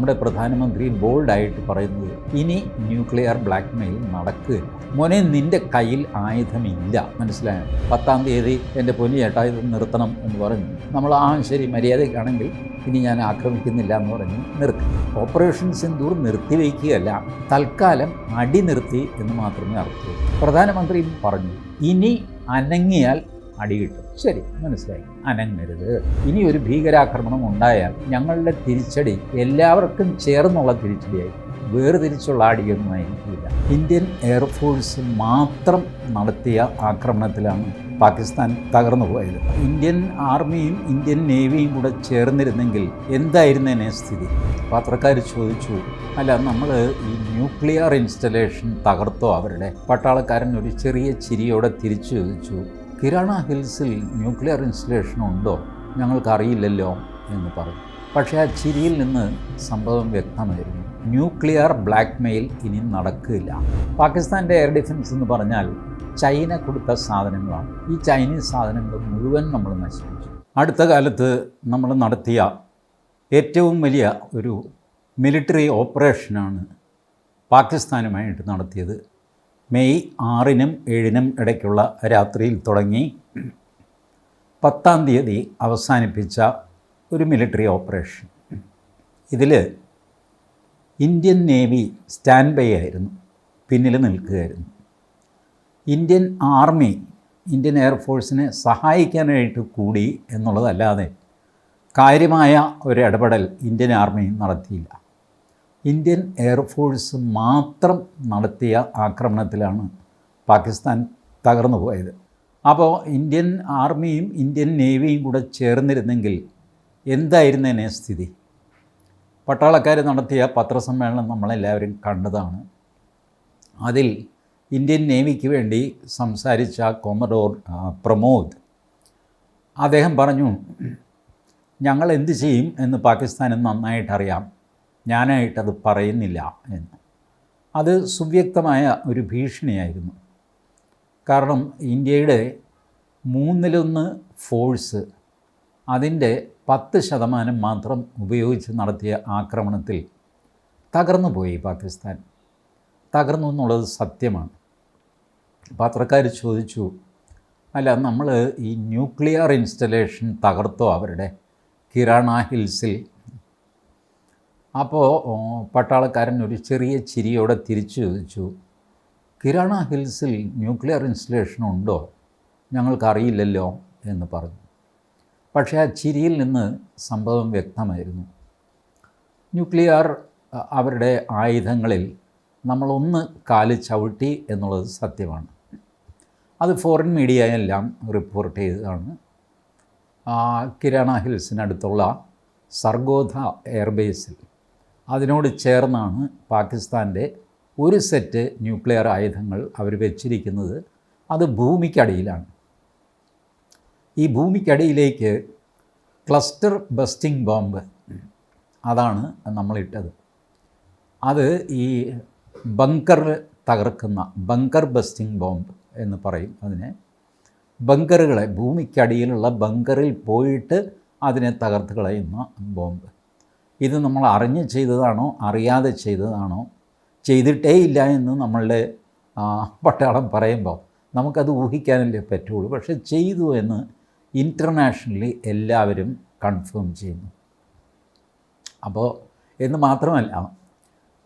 നമ്മുടെ പ്രധാനമന്ത്രി ബോൾഡായിട്ട് പറയുന്നത് ഇനി ന്യൂക്ലിയർ ബ്ലാക്ക് മെയിൽ നടക്കുകയില്ല. മോനെ നിന്റെ കയ്യിൽ ആയുധമില്ല. മനസ്സിലായോ? പത്താം തീയതി എന്റെ പൊന്നു ചേട്ടാ ഇത് നിർത്തണം എന്ന് പറഞ്ഞു. നമ്മൾ ആ ശരി മര്യാദയ്ക്കാണെങ്കിൽ ഇനി ഞാൻ ആക്രമിക്കുന്നില്ല എന്ന് പറഞ്ഞ് നിർത്തി. ഓപ്പറേഷൻ സിന്ദൂർ നിർത്തിവെക്കുകയല്ല തൽക്കാലം അടി നിർത്തി എന്ന് മാത്രമേ അർത്ഥമുള്ളൂ. പ്രധാനമന്ത്രി പറഞ്ഞു ഇനി അനങ്ങിയാൽ അടി കിട്ടും. ശരി. മനസ്സിലായി? അനങ്ങരുത്. ഇനി ഒരു ഭീകരാക്രമണം ഉണ്ടായാൽ ഞങ്ങളുടെ തിരിച്ചടി എല്ലാവർക്കും ചേർന്നുള്ള തിരിച്ചടിയായി. വേർതിരിച്ചുള്ള അടിയൊന്നും ആയിരിക്കില്ല. ഇന്ത്യൻ എയർഫോഴ്സ് മാത്രം നടത്തിയ ആക്രമണത്തിലാണ് പാകിസ്ഥാൻ തകർന്നു പോയത്. ഇന്ത്യൻ ആർമിയും ഇന്ത്യൻ നേവിയും കൂടെ ചേർന്നിരുന്നെങ്കിൽ എന്തായിരുന്നതിനെ സ്ഥിതി? പത്രക്കാർ ചോദിച്ചു അല്ല നമ്മൾ ഈ ന്യൂക്ലിയർ ഇൻസ്റ്റലേഷൻ തകർത്തോ അവരുടെ? പട്ടാളക്കാരൻ ഒരു ചെറിയ ചിരിയോടെ തിരിച്ചു ചോദിച്ചു കിരാണ ഹിൽസിൽ ന്യൂക്ലിയർ ഇൻസ്റ്റലേഷൻ ഉണ്ടോ? ഞങ്ങൾക്കറിയില്ലല്ലോ എന്ന് പറഞ്ഞു. പക്ഷേ ആ ചിരിയിൽ നിന്ന് സംഭവം വ്യക്തമായിരുന്നു. ന്യൂക്ലിയർ ബ്ലാക്ക് മെയിൽ ഇനി നടക്കില്ല. പാകിസ്ഥാന്റെ എയർ ഡിഫൻസ് എന്ന് പറഞ്ഞാൽ ചൈന കൊടുത്ത സാധനങ്ങളാണ്. ഈ ചൈനീസ് സാധനങ്ങൾ മുഴുവൻ നമ്മൾ നശിപ്പിച്ചു. അടുത്ത കാലത്ത് നമ്മൾ നടത്തിയ ഏറ്റവും വലിയ ഒരു മിലിറ്ററി ഓപ്പറേഷനാണ് പാകിസ്ഥാനുമായിട്ട് നടത്തിയത് മെയ് ആറിനും ഏഴിനും ഇടയ്ക്കുള്ള രാത്രിയിൽ തുടങ്ങി പത്താം തീയതി അവസാനിപ്പിച്ച ഒരു മിലിറ്ററി ഓപ്പറേഷൻ. ഇതിൽ ഇന്ത്യൻ നേവി സ്റ്റാൻഡ് ബൈ ആയിരുന്നു പിന്നിൽ നിൽക്കുകയായിരുന്നു. ഇന്ത്യൻ ആർമി ഇന്ത്യൻ എയർഫോഴ്സിനെ സഹായിക്കാനായിട്ട് കൂടി എന്നുള്ളതല്ലാതെ കാര്യമായ ഒരു ഇടപെടൽ ഇന്ത്യൻ ആർമി നടത്തിയില്ല. ഇന്ത്യൻ എയർഫോഴ്സ് മാത്രം നടത്തിയ ആക്രമണത്തിലാണ് പാകിസ്ഥാൻ തകർന്നു പോയത്. അപ്പോൾ ഇന്ത്യൻ ആർമിയും ഇന്ത്യൻ നേവിയും കൂടെ ചേർന്നിരുന്നെങ്കിൽ എന്തായിരുന്നേനെ സ്ഥിതി? പട്ടാളക്കാർ നടത്തിയ പത്രസമ്മേളനം നമ്മളെല്ലാവരും കണ്ടതാണ്. അതിൽ ഇന്ത്യൻ നേവിക്ക് വേണ്ടി സംസാരിച്ച കൊമഡോർ പ്രമോദ് അദ്ദേഹം പറഞ്ഞു ഞങ്ങൾ എന്ത് ചെയ്യും എന്ന് പാകിസ്ഥാന് നന്നായിട്ടറിയാം. ഞാനായിട്ടത് പറയുന്നില്ല എന്ന്. അത് സുവ്യക്തമായ ഒരു ഭീഷണിയായിരുന്നു. കാരണം ഇന്ത്യയുടെ മൂന്നിലൊന്ന് ഫോഴ്സ് അതിന്റെ പത്ത് ശതമാനം മാത്രം ഉപയോഗിച്ച് നടത്തിയ ആക്രമണത്തിൽ തകർന്നു പോയി പാകിസ്ഥാൻ. തകർന്നു എന്നുള്ളത് സത്യമാണ്. പത്രക്കാർ ചോദിച്ചു അല്ല നമ്മൾ ഈ ന്യൂക്ലിയർ ഇൻസ്റ്റലേഷൻ തകർത്തോ അവരുടെ കിരാണ ഹിൽസിൽ? അപ്പോൾ പട്ടാളക്കാരൻ ഒരു ചെറിയ ചിരിയോടെ തിരിച്ചു ചോദിച്ചു കിരാണ ഹിൽസിൽ ന്യൂക്ലിയർ ഇൻസ്റ്റലേഷൻ ഉണ്ടോ? ഞങ്ങൾക്കറിയില്ലല്ലോ എന്ന് പറഞ്ഞു. പക്ഷേ ആ ചിരിയിൽ നിന്ന് സംഭവം വ്യക്തമായിരുന്നു. ന്യൂക്ലിയർ അവരുടെ ആയുധങ്ങളിൽ നമ്മളൊന്ന് കാൽ ചവിട്ടി എന്നുള്ളത് സത്യമാണ്. അത് ഫോറിൻ മീഡിയ എല്ലാം റിപ്പോർട്ട് ചെയ്തതാണ്. കിരാണ ഹിൽസിനടുത്തുള്ള സർഗോധ എയർബേസിൽ. അതിനോട് ചേർന്നാണ് പാകിസ്ഥാന്റെ ഒരു സെറ്റ് ന്യൂക്ലിയർ ആയുധങ്ങൾ അവർ വെച്ചിരിക്കുന്നത്. അത് ഭൂമിക്കടിയിലാണ്. ഈ ഭൂമിക്കടിയിലേക്ക് ക്ലസ്റ്റർ ബസ്റ്റിംഗ് ബോംബ് അതാണ് നമ്മളിട്ടത്. അത് ഈ ബങ്കർ തകർക്കുന്ന ബങ്കർ ബസ്റ്റിംഗ് ബോംബ് എന്ന് പറയും അതിനെ. ബങ്കറുകളെ ഭൂമിക്കടിയിലുള്ള ബങ്കറിൽ പോയിട്ട് അതിനെ തകർത്ത് കളയുന്ന ബോംബ്. ഇത് നമ്മൾ അറിഞ്ഞ് ചെയ്തതാണോ അറിയാതെ ചെയ്തതാണോ ചെയ്തിട്ടേ ഇല്ല എന്ന് നമ്മളുടെ പട്ടാളം പറയുമ്പോൾ നമുക്കത് ഊഹിക്കാനല്ലേ പറ്റുള്ളൂ. പക്ഷെ ചെയ്തു എന്ന് ഇന്റർനാഷണലി എല്ലാവരും കൺഫേം ചെയ്യുന്നു. അപ്പോൾ എന്ന് മാത്രമല്ല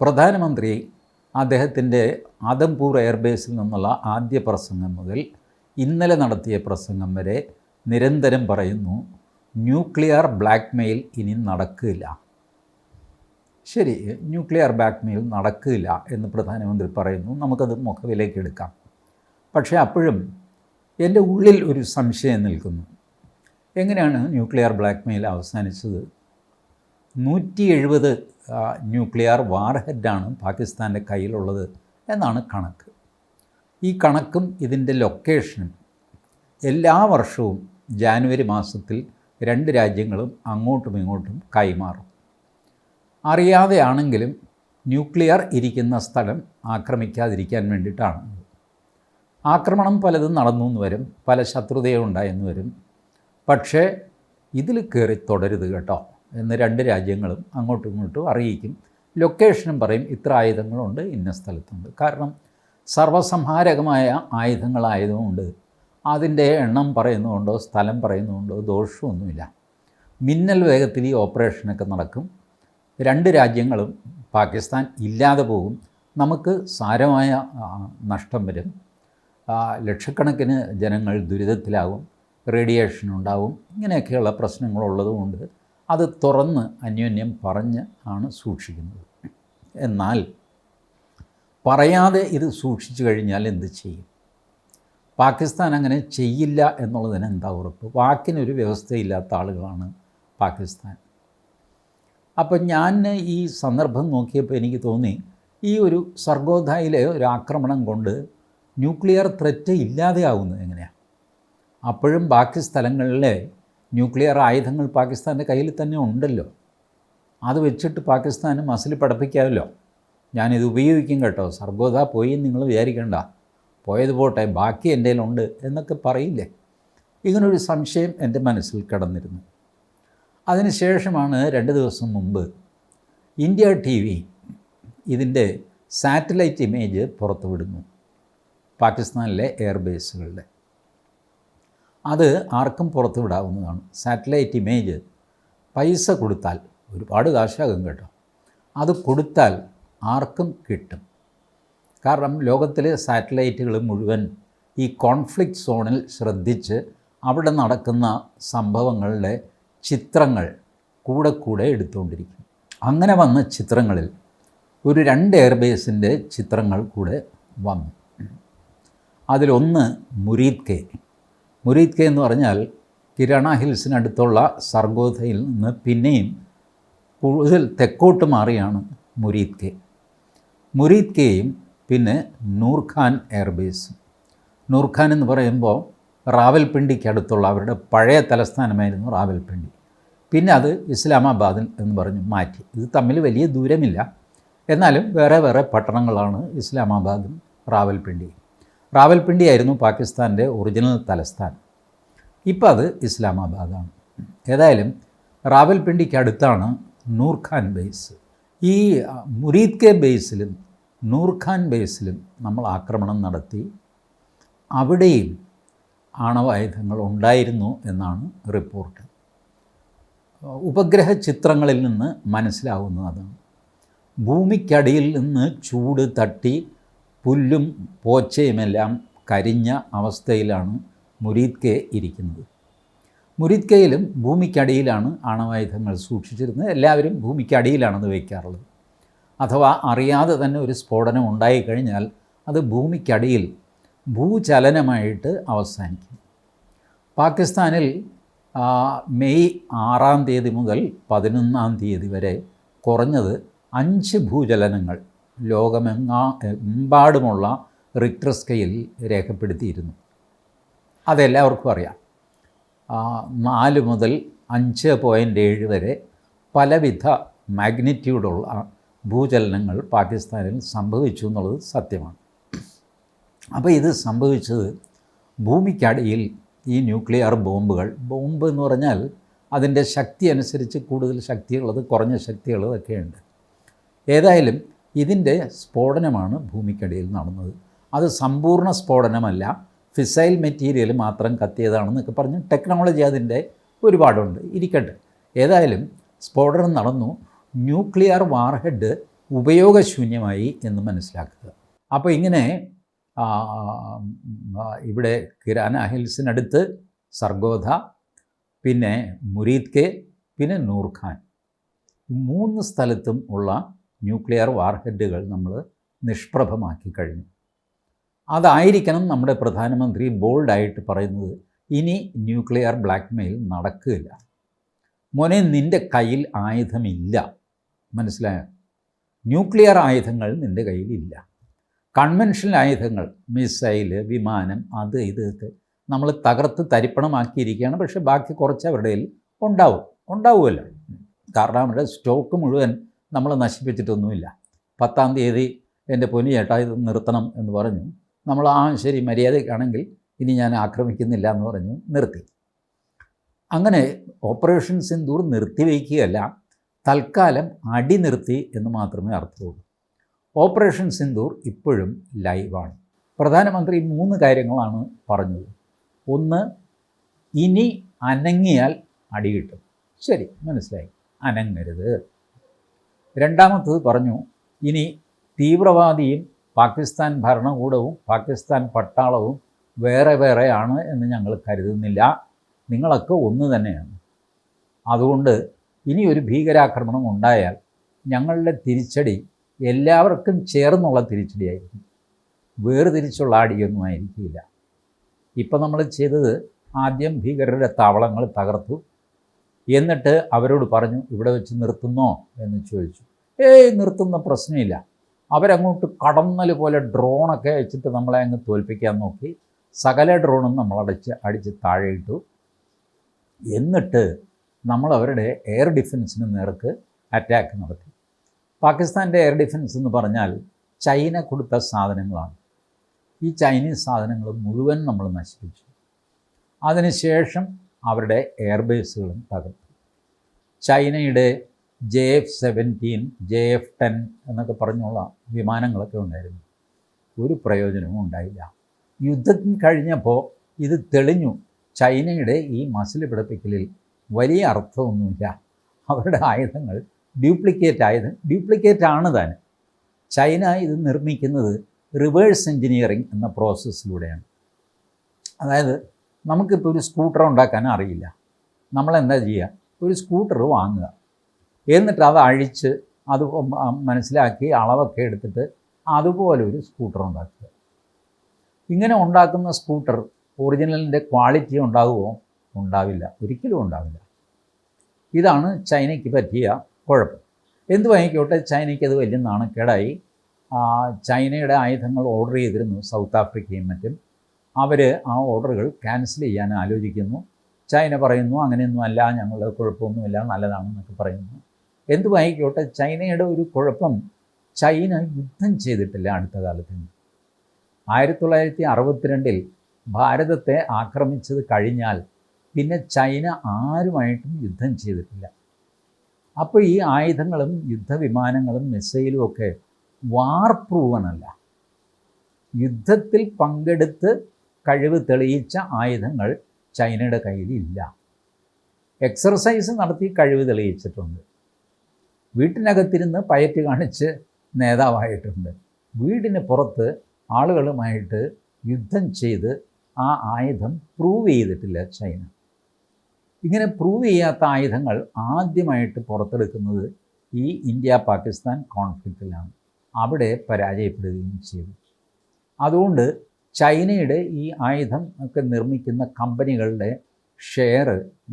പ്രധാനമന്ത്രി അദ്ദേഹത്തിന്റെ ആദംപൂർ എയർബേസിൽ നിന്നുള്ള ആദ്യ പ്രസംഗം മുതൽ ഇന്നലെ നടത്തിയ പ്രസംഗം വരെ നിരന്തരം പറയുന്നു ന്യൂക്ലിയർ ബ്ലാക്ക്മെയിൽ ഇനി നടക്കില്ല. ശരി ന്യൂക്ലിയർ ബാക്ക് മെയിൽ നടക്കില്ല എന്ന് പ്രധാനമന്ത്രി പറയുന്നു. നമുക്കത് മുഖവിലേക്ക് എടുക്കാം. പക്ഷേ അപ്പോഴും എന്റെ ഉള്ളിൽ ഒരു സംശയം നിൽക്കുന്നു. എങ്ങനെയാണ് ന്യൂക്ലിയർ ബ്ലാക്ക് മെയിൽ അവസാനിച്ചത്? നൂറ്റി എഴുപത് ന്യൂക്ലിയർ വാർഹെഡാണ് പാകിസ്ഥാന്റെ കയ്യിലുള്ളത് എന്നാണ് കണക്ക്. ഈ കണക്കും ഇതിന്റെ ലൊക്കേഷനും എല്ലാ വർഷവും ജാനുവരി മാസത്തിൽ രണ്ട് രാജ്യങ്ങളും അങ്ങോട്ടും ഇങ്ങോട്ടും കൈമാറും. അറിയാതെയാണെങ്കിലും ന്യൂക്ലിയർ ഇരിക്കുന്ന സ്ഥലം ആക്രമിക്കാതിരിക്കാൻ വേണ്ടിയിട്ടാണ്. ആക്രമണം പലതും നടന്നു എന്ന് വരും പല ശത്രുതയും ഉണ്ടായെന്ന് വരും. പക്ഷേ ഇതിൽ കയറി തുടരുത് കേട്ടോ എന്ന് രണ്ട് രാജ്യങ്ങളും അങ്ങോട്ടും ഇങ്ങോട്ടും അറിയിക്കും. ലൊക്കേഷനും പറയും ഇത്ര ആയുധങ്ങളുണ്ട് ഇന്ന സ്ഥലത്തുണ്ട്. കാരണം സർവസംഹാരകമായ ആയുധങ്ങളായതുകൊണ്ട് അതിന്റെ എണ്ണം പറയുന്നതുകൊണ്ടോ സ്ഥലം പറയുന്നതുകൊണ്ടോ ദോഷമൊന്നുമില്ല. മിന്നൽ വേഗത്തിൽ ഈ ഓപ്പറേഷനൊക്കെ നടക്കും. രണ്ട് രാജ്യങ്ങളും പാകിസ്ഥാൻ ഇല്ലാതെ പോകും. നമുക്ക് സാരമായ നഷ്ടം വരും. ലക്ഷക്കണക്കിന് ജനങ്ങൾ ദുരിതത്തിലാകും. റേഡിയേഷൻ ഉണ്ടാവും. ഇങ്ങനെയൊക്കെയുള്ള പ്രശ്നങ്ങളുള്ളതുകൊണ്ട് അത് തുറന്ന് അന്യോന്യം പറഞ്ഞ് ആണ് സൂക്ഷിക്കുന്നത്. എന്നാൽ പറയാതെ ഇത് സൂക്ഷിച്ചു കഴിഞ്ഞാൽ എന്ത് ചെയ്യും? പാകിസ്ഥാൻ അങ്ങനെ ചെയ്യില്ല എന്നുള്ളതിന് എന്താ ഉറപ്പ്? വാക്കിനൊരു വ്യവസ്ഥയില്ലാത്ത ആളുകളാണ് പാകിസ്ഥാൻ. അപ്പം ഞാൻ ഈ സന്ദർഭം നോക്കിയപ്പോൾ എനിക്ക് തോന്നി ഈ ഒരു സർഗോധായിലെ ഒരു ആക്രമണം കൊണ്ട് ന്യൂക്ലിയർ ത്രെറ്റ് ഇല്ലാതെയാവുന്നത് എങ്ങനെയാണ് അപ്പോഴും ബാക്കി സ്ഥലങ്ങളിലെ ന്യൂക്ലിയർ ആയുധങ്ങൾ പാകിസ്ഥാന്റെ കയ്യിൽ തന്നെ ഉണ്ടല്ലോ. അത് വെച്ചിട്ട് പാകിസ്ഥാന് മസിൽ പടപ്പിക്കാമല്ലോ. ഞാനിത് ഉപയോഗിക്കും കേട്ടോ. സർഗോധ പോയി നിങ്ങൾ വിചാരിക്കണ്ട. പോയത് പോട്ടെ ബാക്കി എന്റെ ഉണ്ട് എന്നൊക്കെ പറയില്ലേ? ഇങ്ങനൊരു സംശയം എന്റെ മനസ്സിൽ കിടന്നിരുന്നു. അതിനുശേഷമാണ് രണ്ട് ദിവസം മുമ്പ് ഇന്ത്യ ടി വി ഇതിന്റെ സാറ്റലൈറ്റ് ഇമേജ് പുറത്തുവിടുന്നു പാകിസ്ഥാനിലെ എയർബേസുകളുടെ. അത് ആർക്കും പുറത്തുവിടാവുന്നതാണ്. സാറ്റലൈറ്റ് ഇമേജ് പൈസ കൊടുത്താൽ ഒരുപാട് കാശാകും കേട്ടോ. അത് കൊടുത്താൽ ആർക്കും കിട്ടും. കാരണം ലോകത്തിലെ സാറ്റലൈറ്റുകൾ മുഴുവൻ ഈ കോൺഫ്ലിക്റ്റ് സോണിൽ ശ്രദ്ധിച്ച് അവിടെ നടക്കുന്ന സംഭവങ്ങളുടെ ചിത്രങ്ങൾ കൂടെ കൂടെ എടുത്തുകൊണ്ടിരിക്കും. അങ്ങനെ വന്ന ചിത്രങ്ങളിൽ ഒരു രണ്ട് എയർബേസിന്റെ ചിത്രങ്ങൾ കൂടെ വന്നു. അതിലൊന്ന് മുരീദ് കെ. മുരീദ് കെ എന്ന് പറഞ്ഞാൽ കിരണ ഹിൽസിനടുത്തുള്ള സർഗോധയിൽ നിന്ന് പിന്നെയും കൂടുതൽ തെക്കോട്ട് മാറിയാണ് മുരീദ് കെ. മുരീദ് കെയും പിന്നെ നൂർഖാൻ എയർബേസും നൂർഖാൻ എന്ന് പറയുമ്പോൾ റാവൽപിണ്ടിക്ക് അടുത്തുള്ള അവരുടെ പഴയ തലസ്ഥാനമായിരുന്നു റാവൽപിണ്ടി. പിന്നെ അത് ഇസ്ലാമാബാദിൽ എന്ന് പറഞ്ഞ് മാറ്റി. ഇത് തമ്മിൽ വലിയ ദൂരമില്ല. എന്നാലും വേറെ വേറെ പട്ടണങ്ങളാണ് ഇസ്ലാമാബാദും റാവൽപിണ്ടിയും. റാവൽപിണ്ടി ആയിരുന്നു പാകിസ്ഥാന്റെ ഒറിജിനൽ തലസ്ഥാനം. ഇപ്പോൾ അത് ഇസ്ലാമാബാദാണ്. ഏതായാലും റാവൽപിണ്ടിക്ക് അടുത്താണ് നൂർഖാൻ ബേസ്. ഈ മുരീദ് കെ ബേസിലും നൂർഖാൻ ബേസിലും നമ്മൾ ആക്രമണം നടത്തി. അവിടെയും ആണവായുധങ്ങൾ ഉണ്ടായിരുന്നു എന്നാണ് റിപ്പോർട്ട്. ഉപഗ്രഹ ചിത്രങ്ങളിൽ നിന്ന് മനസ്സിലാവുന്നത് അതാണ്. ഭൂമിക്കടിയിൽ നിന്ന് ചൂട് തട്ടി പുല്ലും പോച്ചയുമെല്ലാം കരിഞ്ഞ അവസ്ഥയിലാണ് മുരീദ് കെ ഇരിക്കുന്നത്. മുരീദ് കെയിലും ഭൂമിക്കടിയിലാണ് ആണവായുധങ്ങൾ സൂക്ഷിച്ചിരുന്നത്. എല്ലാവരും ഭൂമിക്കടിയിലാണത് വയ്ക്കാറുള്ളത്. അഥവാ അറിയാതെ തന്നെ ഒരു സ്ഫോടനം ഉണ്ടായിക്കഴിഞ്ഞാൽ അത് ഭൂമിക്കടിയിൽ ഭൂചലനമായിട്ട് അവസാനിക്കും. പാകിസ്ഥാനിൽ മെയ് ആറാം തീയതി മുതൽ പതിനൊന്നാം തീയതി വരെ കുറഞ്ഞത് അഞ്ച് ഭൂചലനങ്ങൾ ലോകമെങ്ങാ എമ്പാടുമുള്ള റിക്ടർ സ്കെയിൽ രേഖപ്പെടുത്തിയിരുന്നു. അതെല്ലാവർക്കും അറിയാം. നാല് മുതൽ അഞ്ച് പോയിന്റ് ഏഴ് വരെ പലവിധ മാഗ്നിറ്റ്യൂഡുള്ള ഭൂചലനങ്ങൾ പാകിസ്ഥാനിൽ സംഭവിച്ചു എന്നുള്ളത് സത്യമാണ്. അപ്പോൾ ഇത് സംഭവിച്ചത് ഭൂമിക്കടിയിൽ ഈ ന്യൂക്ലിയർ ബോംബുകൾ ബോംബ് എന്ന് പറഞ്ഞാൽ അതിന്റെ ശക്തി അനുസരിച്ച് കൂടുതൽ ശക്തിയുള്ളത് കുറഞ്ഞ ശക്തിയുള്ളത് ഒക്കെയുണ്ട് ഏതായാലും ഇതിന്റെ സ്ഫോടനമാണ് ഭൂമിക്കടിയിൽ നടന്നത്. അത് സമ്പൂർണ സ്ഫോടനമല്ല. ഫിസൈൽ മെറ്റീരിയൽ മാത്രം കത്തിയതാണെന്നൊക്കെ പറഞ്ഞ് ടെക്നോളജി അതിന്റെ ഒരുപാടുണ്ട്. ഇരിക്കട്ടെ. ഏതായാലും സ്ഫോടനം നടന്നു. ന്യൂക്ലിയർ വാർഹെഡ് ഉപയോഗശൂന്യമായി എന്ന് മനസ്സിലാക്കുക. അപ്പോൾ ഇങ്ങനെ ഇവിടെ കിരാന ഹിൽസിനടുത്ത് സർഗോധ പിന്നെ മുരീദ് കെ പിന്നെ നൂർഖാൻ മൂന്ന് സ്ഥലത്തും ഉള്ള ന്യൂക്ലിയർ വാർഹെഡുകൾ നമ്മൾ നിഷ്പ്രഭമാക്കി കഴിഞ്ഞു. അതായിരിക്കണം നമ്മുടെ പ്രധാനമന്ത്രി ബോൾഡായിട്ട് പറയുന്നത് ഇനി ന്യൂക്ലിയർ ബ്ലാക്ക്മെയിൽ നടക്കില്ല. മോനെ നിന്റെ കയ്യിൽ ആയുധമില്ല. മനസ്സിലായോ? ന്യൂക്ലിയർ ആയുധങ്ങൾ നിന്റെ കയ്യിലില്ല കൺവെൻഷണൽ ആയുധങ്ങൾ മിസൈൽ വിമാനം അത് ഇതൊക്കെ നമ്മൾ തകർത്ത് തരിപ്പണമാക്കിയിരിക്കുകയാണ്. പക്ഷേ ബാക്കി കുറച്ച് അവരുടെ ഉണ്ടാവും. ഉണ്ടാവുമല്ലോ. കാരണം അവരുടെ സ്റ്റോക്ക് മുഴുവൻ നമ്മൾ നശിപ്പിച്ചിട്ടൊന്നുമില്ല. പത്താം തീയതി എന്റെ പൊനി ചേട്ടാ ഇത് നിർത്തണം എന്ന് പറഞ്ഞു. നമ്മൾ ആ ശരി മര്യാദയ്ക്കാണെങ്കിൽ ഇനി ഞാൻ ആക്രമിക്കുന്നില്ല എന്ന് പറഞ്ഞു നിർത്തി. അങ്ങനെ ഓപ്പറേഷൻ സിന്ദൂർ നിർത്തിവെക്കുകയല്ല തൽക്കാലം അടി നിർത്തി എന്ന് മാത്രമേ അർത്ഥമുള്ളൂ. ഓപ്പറേഷൻ സിന്ദൂർ ഇപ്പോഴും ലൈവാണ് പ്രധാനമന്ത്രി മൂന്ന് കാര്യങ്ങളാണ് പറഞ്ഞത്. ഒന്ന് ഇനി അനങ്ങിയാൽ അടി കിട്ടും. ശരി മനസ്സിലായി. അനങ്ങരുത്. രണ്ടാമത്തത് പറഞ്ഞു ഇനി തീവ്രവാദിയും പാകിസ്ഥാൻ ഭരണകൂടവും പാകിസ്ഥാൻ പട്ടാളവും വേറെ വേറെയാണ് എന്ന് ഞങ്ങൾ കരുതുന്നില്ല. നിങ്ങളൊക്കെ ഒന്ന് തന്നെയാണ്. അതുകൊണ്ട് ഇനി ഒരു ഭീകരാക്രമണം ഉണ്ടായാൽ ഞങ്ങളുടെ തിരിച്ചടി എല്ലാവർക്കും ചേർന്നുള്ള തിരിച്ചടിയായിരിക്കും. വേർതിരിച്ചുള്ള അടിയൊന്നും ആയിരിക്കില്ല. ഇപ്പം നമ്മൾ ചെയ്തത് ആദ്യം ഭീകരരുടെ താവളങ്ങൾ തകർത്തു. എന്നിട്ട് അവരോട് പറഞ്ഞു ഇവിടെ വെച്ച് നിർത്തുന്നോ? എന്ന് ചോദിച്ചു. ഏയ് നിർത്തുന്ന പ്രശ്നമില്ല. അവരങ്ങോട്ട് കടന്നൽ പോലെ ഡ്രോണൊക്കെ വെച്ചിട്ട് നമ്മളെ അങ്ങ് തോൽപ്പിക്കാൻ നോക്കി. സകല ഡ്രോണും നമ്മളടച്ച് അടിച്ച് താഴെയിട്ടു. എന്നിട്ട് നമ്മൾ അവരുടെ എയർ ഡിഫൻസിന് നേർക്ക് അറ്റാക്ക് നടത്തി. പാകിസ്ഥാന്റെ എയർ ഡിഫൻസ് എന്ന് പറഞ്ഞാൽ ചൈന കൊടുത്ത സാധനങ്ങളാണ്. ഈ ചൈനീസ് സാധനങ്ങൾ മുഴുവൻ നമ്മൾ നശിപ്പിച്ചു. അതിനുശേഷം അവരുടെ എയർബേസുകളും തകർത്തു. ചൈനയുടെ J F seventeen J F ten എന്നൊക്കെ പറഞ്ഞുള്ള വിമാനങ്ങളൊക്കെ ഉണ്ടായിരുന്നു. ഒരു പ്രയോജനവും ഉണ്ടായില്ല. യുദ്ധം കഴിഞ്ഞപ്പോൾ ഇത് തെളിഞ്ഞു. ചൈനയുടെ ഈ മസിൽ പിടിപ്പിക്കലിൽ വലിയ അർത്ഥമൊന്നുമില്ല. അവരുടെ ആയുധങ്ങൾ ഡ്യൂപ്ലിക്കേറ്റ് ആയത് ഡ്യൂപ്ലിക്കേറ്റ് ആണ് താൻ. ചൈന ഇത് നിർമ്മിക്കുന്നത് റിവേഴ്സ് എഞ്ചിനീയറിംഗ് എന്ന പ്രോസസ്സിലൂടെയാണ്. അതായത് നമുക്കിപ്പോൾ ഒരു സ്കൂട്ടർ ഉണ്ടാക്കാൻ അറിയില്ല. നമ്മളെന്താ ചെയ്യുക? ഒരു സ്കൂട്ടർ വാങ്ങുക. എന്നിട്ട് അത് അഴിച്ച് അത് മനസ്സിലാക്കി അളവൊക്കെ എടുത്തിട്ട് അതുപോലെ ഒരു സ്കൂട്ടർ ഉണ്ടാക്കുക. ഇങ്ങനെ ഉണ്ടാക്കുന്ന സ്കൂട്ടർ ഒറിജിനലിന്റെ ക്വാളിറ്റി ഉണ്ടാകുമോ ഉണ്ടാവില്ല. ഒരിക്കലും ഉണ്ടാവില്ല. ഇതാണ് ചൈനയ്ക്ക് പറ്റിയ കുഴപ്പം. എന്ത് വാങ്ങിക്കോട്ടെ ചൈനയ്ക്ക് അത് വലിയ നാണക്കേടായി. ചൈനയുടെ ആയുധങ്ങൾ ഓർഡർ ചെയ്തിരുന്നു സൗത്ത് ആഫ്രിക്കയും മറ്റും. അവർ ആ ഓർഡറുകൾ ക്യാൻസൽ ചെയ്യാൻ ആലോചിക്കുന്നു. ചൈന പറയുന്നു അങ്ങനെയൊന്നും അല്ല ഞങ്ങളുടെ കുഴപ്പമൊന്നുമില്ല നല്ലതാണെന്നൊക്കെ പറയുന്നു. എന്ത് വാങ്ങിക്കോട്ടെ ചൈനയുടെ ഒരു കുഴപ്പം ചൈന യുദ്ധം ചെയ്തിട്ടില്ല അടുത്ത കാലത്ത്. ആയിരത്തി തൊള്ളായിരത്തി അറുപത്തിരണ്ടിൽ ഭാരതത്തെ ആക്രമിച്ചത് കഴിഞ്ഞാൽ പിന്നെ ചൈന ആരുമായിട്ടും യുദ്ധം ചെയ്തിട്ടില്ല. അപ്പോൾ ഈ ആയുധങ്ങളും യുദ്ധവിമാനങ്ങളും മിസൈലും ഒക്കെ വാർ പ്രൂവനല്ല യുദ്ധത്തിൽ പങ്കെടുത്ത് കഴിവ് തെളിയിച്ച ആയുധങ്ങൾ ചൈനയുടെ കയ്യിലില്ല എക്സർസൈസ് നടത്തി കഴിവ് തെളിയിച്ചിട്ടുണ്ട്. വീട്ടിനകത്തിരുന്ന് പയറ്റ് കാണിച്ച് നേതാവായിട്ടുണ്ട്. വീടിന് പുറത്ത് ആളുകളുമായിട്ട് യുദ്ധം ചെയ്ത് ആ ആയുധം പ്രൂവ് ചെയ്തിട്ടില്ല ചൈന. ഇങ്ങനെ പ്രൂവ് ചെയ്യാത്ത ആയുധങ്ങൾ ആദ്യമായിട്ട് പുറത്തെടുക്കുന്നത് ഈ ഇന്ത്യ പാകിസ്ഥാൻ കോൺഫ്ലിക്റ്റിലാണ് അവിടെ പരാജയപ്പെടുകയും ചെയ്തു. അതുകൊണ്ട് ചൈനയുടെ ഈ ആയുധം ഒക്കെ നിർമ്മിക്കുന്ന കമ്പനികളുടെ ഷെയർ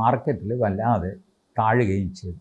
മാർക്കറ്റിൽ വല്ലാതെ താഴുകയും ചെയ്തു.